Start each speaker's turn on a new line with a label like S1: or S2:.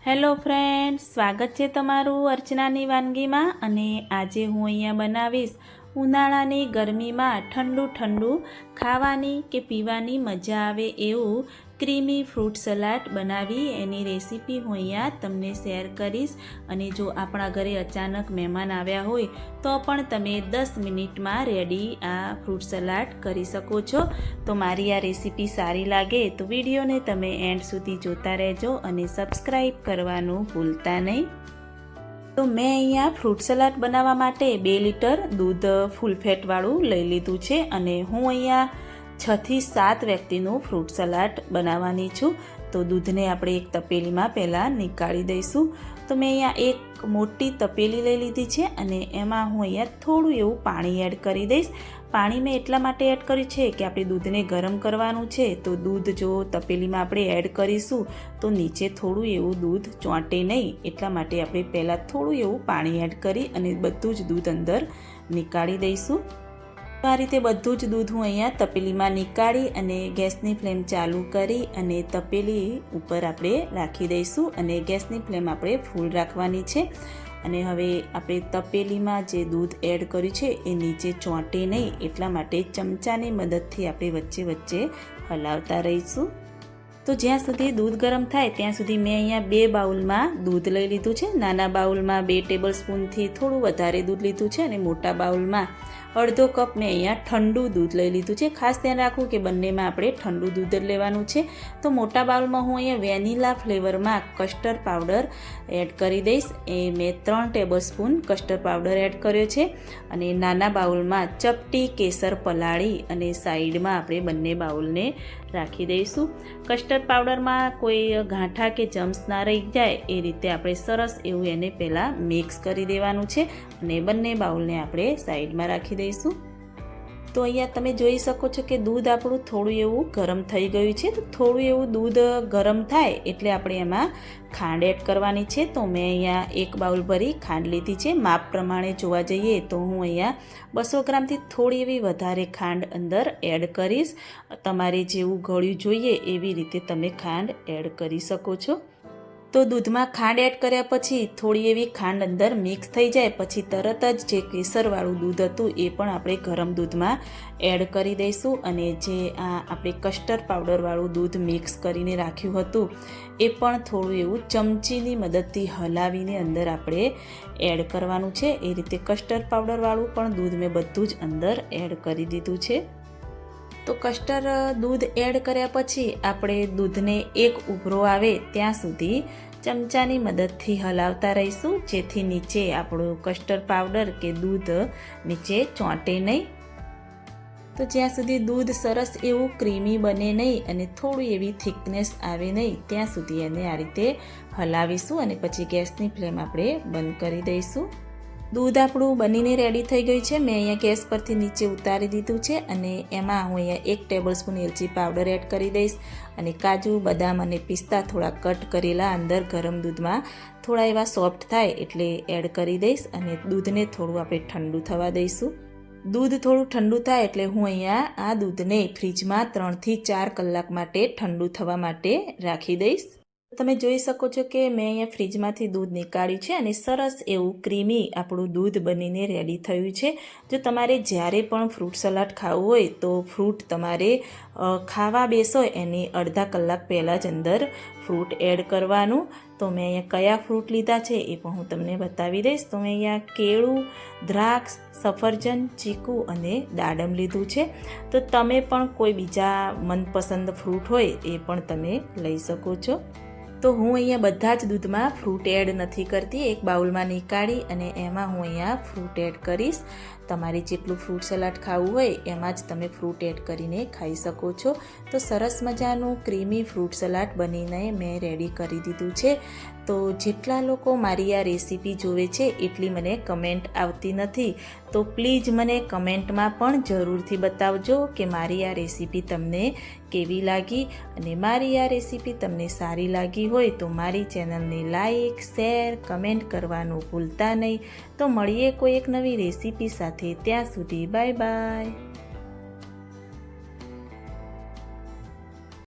S1: Hello friend સ્વાગત છે તમારું અર્ચનાની વાનગીમાં અને આજે હું અહીંયા બનાવીશ ઉનાળાની ગરમીમાં ઠંડુ ઠંડુ ખાવાની કે પીવાની મજા આવે એવું ક્રીમી ફ્રૂટ સલાડ બનાવી એની રેસીપી હું અહીંયા તમને શેર કરીશ અને જો આપણા ઘરે અચાનક મહેમાન આવ્યા હોય તો પણ તમે દસ મિનિટમાં રેડી આ ફ્રૂટ સલાડ કરી શકો છો. તો મારી આ રેસીપી સારી લાગે તો વિડીયોને તમે એન્ડ સુધી જોતા રહેજો અને સબસ્ક્રાઈબ કરવાનું ભૂલતા નહીં. તો મેં અહીંયા ફ્રૂટ સલાડ બનાવવા માટે બે લીટર દૂધ ફૂલ ફેટવાળું લઈ લીધું છે અને હું અહીંયા છથી સાત વ્યક્તિનું ફ્રૂટ સલાડ બનાવવાની છું. તો દૂધને આપણે એક તપેલીમાં પહેલાં નીકાળી દઈશું. તો મેં અહીંયા એક મોટી તપેલી લઈ લીધી છે અને એમાં હું અહીંયા થોડું એવું પાણી એડ કરી દઈશ. પાણી મેં એટલા માટે એડ કર્યું છે કે આપણે દૂધને ગરમ કરવાનું છે. તો દૂધ જો તપેલીમાં આપણે એડ કરીશું, તો નીચે થોડું એવું દૂધ ચોંટે નહીં. એટલા માટે આપણે પહેલાં થોડું એવું પાણી એડ કરી અને બધું જ દૂધ અંદર નીકાળી દઈશું. આ રીતે બધું જ દૂધ હું અહીંયા તપેલીમાં નીકાળી અને ગેસની ફ્લેમ ચાલુ કરી અને તપેલી ઉપર આપણે રાખી દઈશું અને ગેસની ફ્લેમ આપણે ફૂલ રાખવાની છે. અને હવે આપણે તપેલીમાં જે દૂધ એડ કર્યું છે એ નીચે ચોંટે નહીં, એટલા માટે ચમચાની મદદથી આપણે વચ્ચે વચ્ચે હલાવતા રહીશું. તો જ્યાં સુધી દૂધ ગરમ થાય, ત્યાં સુધી મેં અહીંયા બે બાઉલમાં દૂધ લઈ લીધું છે. નાના બાઉલમાં બે ટેબલ સ્પૂનથી થોડું વધારે દૂધ લીધું છે અને મોટા બાઉલમાં અડધો કપ મેં અહીંયા ઠંડુ દૂધ લઈ લીધું છે. ખાસ ધ્યાન રાખવું કે બંનેમાં આપણે ઠંડુ દૂધ જ લેવાનું છે. તો મોટા બાઉલમાં હું અહીંયા વેનીલા ફ્લેવરમાં કસ્ટર્ડ પાવડર એડ કરી દઈશ. એ મેં ત્રણ tablespoon custard powder add કર્યો છે. અને નાના બાઉલમાં ચપટી કેસર પલાળી અને સાઈડમાં આપણે બંને બાઉલને રાખી દઈશું. કસ્ટર્ડ પાવડરમાં કોઈ ગાંઠા કે જમ્સ ના રહી જાય, એ રીતે આપણે સરસ એવું એને પહેલાં મિક્સ કરી દેવાનું છે અને બંને બાઉલને આપણે સાઈડમાં રાખી દઈશું. તો અહીંયા તમે જોઈ શકો છો કે દૂધ આપણું થોડું એવું ગરમ થઈ ગયું છે. તો થોડું એવું દૂધ ગરમ થાય એટલે આપણે એમાં ખાંડ એડ કરવાની છે. તો મેં અહીંયા એક બાઉલ ભરી ખાંડ લીધી છે. માપ પ્રમાણે જોવા જઈએ તો હું અહીંયા બસો ગ્રામથી થોડી એવી વધારે ખાંડ અંદર એડ કરીશ. તમારે જેવું ગળ્યું જોઈએ એવી રીતે તમે ખાંડ એડ કરી શકો છો. તો દૂધમાં ખાંડ એડ કર્યા પછી થોડી એવી ખાંડ અંદર મિક્સ થઈ જાય, પછી તરત જ જે કેસરવાળું દૂધ હતું એ પણ આપણે ગરમ દૂધમાં એડ કરી દઈશું અને જે આ આપણે કસ્ટર્ડ પાવડરવાળું દૂધ મિક્સ કરીને રાખ્યું હતું, એ પણ થોડું એવું ચમચીની મદદથી હલાવીને અંદર આપણે એડ કરવાનું છે. એ રીતે કસ્ટર્ડ પાવડરવાળું પણ દૂધ મેં બધું જ અંદર એડ કરી દીધું છે. તો કસ્ટર દૂધ એડ કર્યા પછી આપણે દૂધને એક ઉભરો આવે ત્યાં સુધી ચમચાની મદદથી હલાવતા રહીશું, જેથી નીચે આપણું કસ્ટર્ડ પાવડર કે દૂધ નીચે ચોંટે નહીં. તો જ્યાં સુધી દૂધ સરસ એવું ક્રીમી બને નહીં અને થોડી એવી થિકનેસ આવે નહીં, ત્યાં સુધી એને આ રીતે હલાવીશું અને પછી ગેસની ફ્લેમ આપણે બંધ કરી દઈશું. દૂધ આપણું બનીને રેડી થઈ ગયું છે. મેં અહીંયા ગેસ પરથી નીચે ઉતારી દીધું છે અને એમાં હું અહીંયા એક ટેબલ સ્પૂન એલચી પાવડર એડ કરી દઈશ અને કાજુ, બદામ અને પિસ્તા થોડા કટ કરેલા અંદર ગરમ દૂધમાં થોડા એવા સોફ્ટ થાય એટલે એડ કરી દઈશ અને દૂધને થોડું આપણે ઠંડુ થવા દઈશું. દૂધ થોડું ઠંડુ થાય એટલે હું અહીંયા આ દૂધને ફ્રીજમાં ત્રણથી ચાર કલાક માટે ઠંડુ થવા માટે રાખી દઈશ. તમે જોઈ શકો છો કે મેં અહીંયા ફ્રીજમાંથી દૂધ નીકાળ્યું છે અને સરસ એવું ક્રીમી આપણું દૂધ બનીને રેડી થયું છે. જો તમારે જ્યારે પણ ફ્રૂટ સલાડ ખાવું હોય તો ફ્રૂટ તમારે ખાવા બેસો. એની અડધા કલાક પહેલાં જ અંદર ફ્રૂટ એડ કરવાનું. તો મેં અહીંયા કયા ફ્રૂટ લીધા છે એ પણ હું તમને બતાવી દઈશ. તો મેં અહીંયા કેળું, દ્રાક્ષ, સફરજન, ચીકુ અને દાડમ લીધું છે. તો તમે પણ કોઈ બીજા મનપસંદ ફ્રૂટ હોય એ પણ તમે લઈ શકો છો. તો હું અહીંયા બધા જ દૂધમાં ફ્રૂટ એડ નથી કરતી. એક બાઉલમાં નીકાળી અને એમાં હું અહીંયા ફ્રૂટ એડ કરીશ. તમારે જેટલું ફ્રૂટ સલાડ ખાવું હોય એમાં જ તમે ફ્રૂટ એડ કરીને ખાઈ શકો છો. તો સરસ મજાનું ક્રીમી ફ્રૂટ સલાડ બનીને મેં રેડી કરી દીધું છે. તો જેટલા લોકો મારી આ રેસીપી જોવે છે એટલી મને કમેન્ટ આવતી નથી. તો પ્લીઝ મને કમેન્ટમાં પણ જરૂરથી બતાવજો કે મારી આ રેસીપી તમને કેવી લાગી અને મારી આ રેસીપી તમને સારી લાગી હોય તો મારી ચેનલને લાઈક, શેર, કમેન્ટ કરવાનું ભૂલતા નહીં. તો મળીએ કોઈ એક નવી રેસીપી સાથે. ત્યાં સુધી બાય બાય.